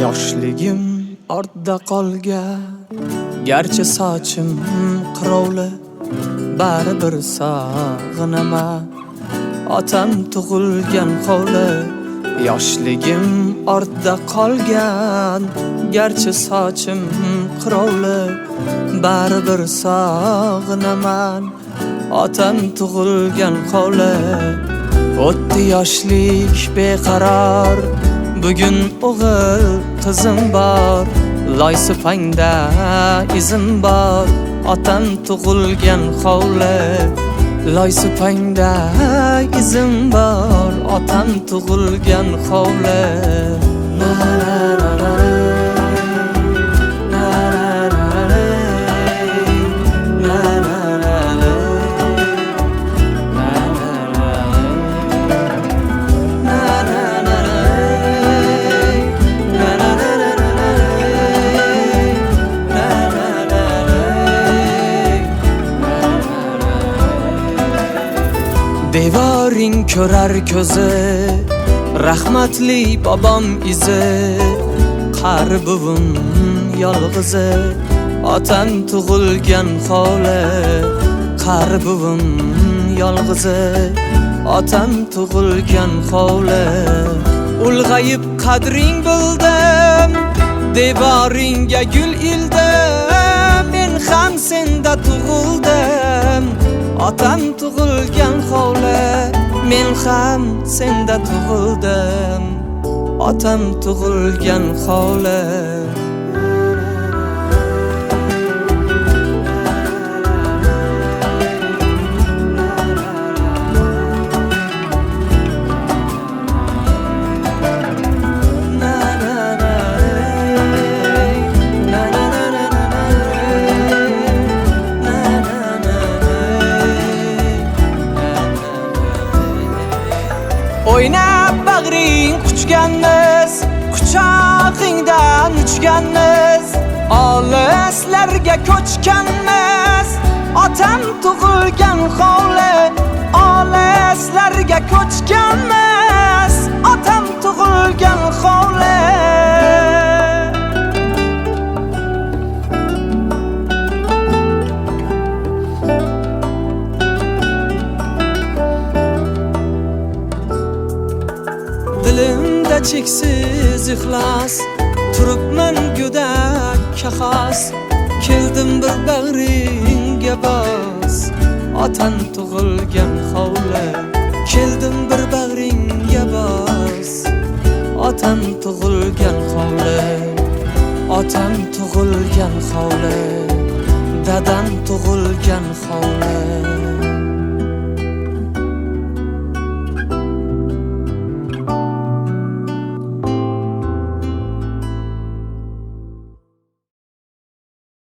yoshligim ortda qolgan garchi sochim qirovli baribir sog'inaman otam tug'ilgan hovli yoshligim ortda qolgan. Garchi sochim qirovli baribir sog'inaman otam tug'ilgan hovli o'tdi yoshlik beqaror. Bugun o'g'il qizim bor loy supangda izim bor. Otam tug'ilgan hovli loy supangda izim bor. Otam tug'ilgan hovli. Devoring ko'rar ko'zi rahmatli bobom izi qari buvim yolg'izi otam tug'ilgan hovli qari buvim yolg'izi otam tug'ilgan hovli. Ulg'ayib qadring bildim devoringga gul ildim men ham senda tug'ildim. Otam tug'ilgan hovli men ham senda tug'ildim. Otam tug'ilgan hovli. Bag'ring quchganmiz quchog'ingdan uchganmiz olislarga ko'chganmiz otam tug'ilgan hovli olislarga ko'chganmiz dilimda cheksiz ixlos turibman go'dak kaxos keldim bir bag'ringga bos otam tug'ilgan hovli. Keldim bir bag'ringga bos otam tug'ilgan hovli. Otam tug'ilgan hovli dadam tug'ilgan hovli.